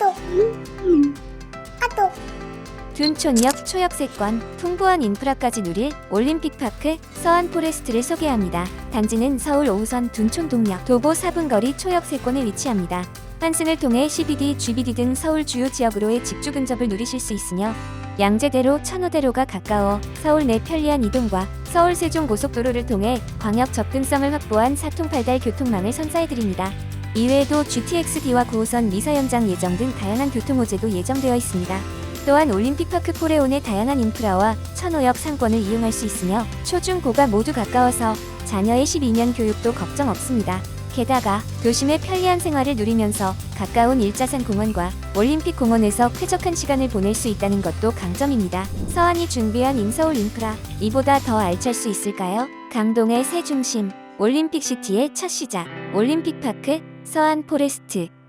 아또 아또 둔촌역 초역세권, 풍부한 인프라까지 누릴 올림픽파크 서안 포레스트를 소개합니다. 단지는 서울 5호선 둔촌동역 도보 4분 거리 초역세권에 위치합니다. 환승을 통해 CBD, GBD 등 서울 주요 지역으로의 직주 근접을 누리실 수 있으며 양재대로, 천호대로가 가까워 서울 내 편리한 이동과 서울 세종 고속도로를 통해 광역 접근성을 확보한 사통팔달 교통망을 선사해드립니다. 이외에도 GTX-D와 9호선 미사 연장 예정 등 다양한 교통 호재도 예정되어 있습니다. 또한 올림픽파크 코레온의 다양한 인프라와 천호역 상권을 이용할 수 있으며 초중고가 모두 가까워서 자녀의 12년 교육도 걱정 없습니다. 게다가 도심의 편리한 생활을 누리면서 가까운 일자산 공원과 올림픽 공원에서 쾌적한 시간을 보낼 수 있다는 것도 강점입니다. 서안이 준비한 인서울 인프라 이보다 더 알찰 수 있을까요? 강동의 새 중심 올림픽 시티의 첫 시작 올림픽 파크 서안 포레스트